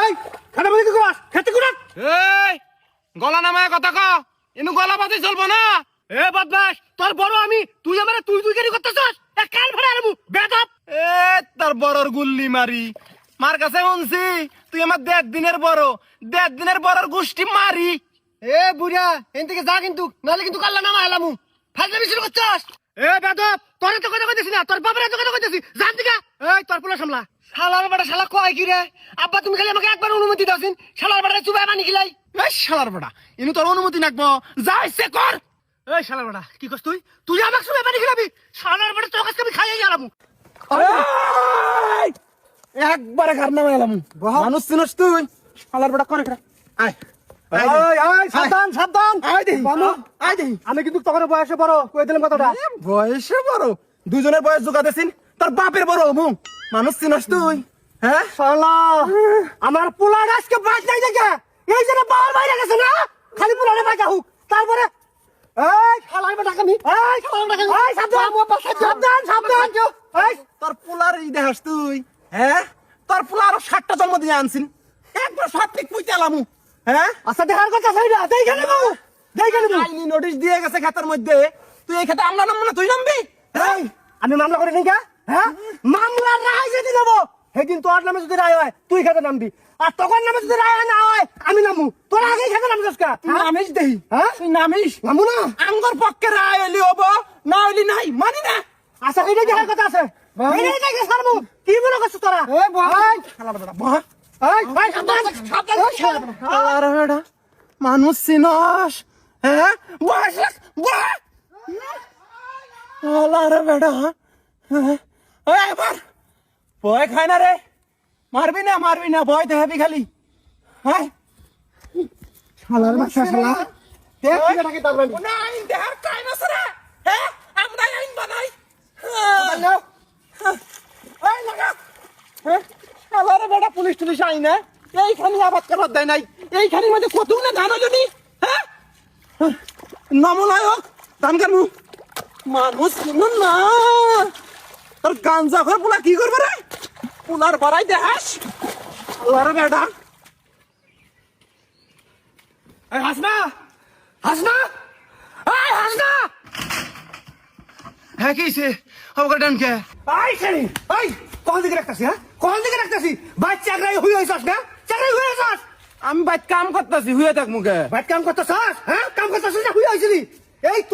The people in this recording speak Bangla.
এই খাতা বলি কি করাস খেতে করাস এই গলা নামায় কথা ক। ইনু গলা বাজে চলবো না। এ বদমাস তোর বড় আমি তুই আমারে তুই তুই কেন করতেছস? এ কাল ভরে আরবু বেদব। এ তার বড়র গুল্লি মারি। মার কাছে শুনছি তুই আমার দেড় দিনের বড়। দেড় দিনের বড়র গোষ্ঠী মারি। এ বুড়া এন থেকে যা কিন্তু নালে কিন্তু কাল্লা নামা এলামু। ফাজলামি শুরু করছস? এ বেদব তোরে তো কথা কইতেছি না তোর বাবারে তো কথা কইতেছি। জান দিকা এই তোর পোলা সামলা। শালার বেটা শালা কয় কি রে? আব্বা তুমি খালি আমাকে একবার অনুমতি দাওছিন শালার বেটা চুবাই খিলাই এই শালার বেটা ইনু তোর অনুমতি নাকবো। যা ইচ্ছে কর। এই শালার বেটা কি করছ তুই? তুই আমাকে চুবাই খিলাবি শালার বেটা তোর কাছে আমি খাইয়ে গেলাম একবারে নামে এলাম মানুষ চিনস তুই। শালার বেটা করে আয়। আমি কিন্তু তখন বয়সে বড় কই দিলাম কথাটা? বয়সে বড়। দুজনের বয়স যোগাতেছিন তোর বাপের বড় মু মানুষ চিনস তুই হ্যাঁ? শালা আমার পোলার আজকে বাজ নাই দেখে। এই জন্য বাবার বাইরে গেছে না? খালি পোলারে বাজা হোক। তারপরে এই শালার বেটা কামি এই শালার বেটা কামি এই সাবধান। সাবধান। সাবধান এই তোর পোলার ই দেখাস তুই হ্যাঁ? তোর পোলা আরও ষাটটা জন্ম দিয়ে আনছিন একবার সব ঠিক পুইতে এলামু হ্যাঁ? আচ্ছা দেখার কথা সাইডা দেই গেলে বউ দেই গেলে বউ আইনি নোটিশ দিয়ে গেছে খাতার মধ্যে। তুই এই খাতে আমরা নামবো না তুই নামবি? আমি মামলা করে নিকা হ্যাঁ মামলা রায় যদি নেব সেদিন তোর নামে যদি রায় হয় তুই খেতে নামবি আর তখন নামে যদি রায় না হয় আমি নামু তোর আগেই খেতে নামবি নামিস দেহি হ্যাঁ তুই নামিস নামু না আঙ্গর পক্ষে রায় হইলি হব না হইলি নাই মানি না আচ্ছা এইটাই দেখার কথা আছে কি মনে করছিস তোরা মানুষ চিনস হ্যাঁ বেটা হ্যাঁ ভয় খায় না রে। মারবি না মারবি না ভয় দেখাবি খালি। হ্যাঁ শালার বাচ্চা শালা। দেখ কি টাকা তারবানি না আইন দেহার টাইম আছে রে। হ্যাঁ আমরা আইন বানাই। নাও। এই লাগা। হ্যাঁ শালার বেটা পুলিশ টুলিশ আইন না এইখানে আবাদ করার দেয় নাই। এইখানে মধ্যে কত না ধান হলো নি? হ্যাঁ ধান কানু মানুষ শুনুন না। তোর গাঞ্জা ঘর পোলা কি করবে রে? পোলার বাড়াই দেখাস। শালার বেটা। এই হাসনা হাসনা হাসনা। হ্যাঁ কি সে হবে ডান কে? কোন দিকে রাখতাছি হ্যাঁ? কোন দিকে রাখতাছি? ভাই চাকরাই হই হইছস না? চাকরাই হই হইছস? আমি বাইত কাম করতেছি হুয়ে থাক মুখে। ভাই কাম করতেছস? হ্যাঁ কাম করতেছস না হই হইছিলি? এই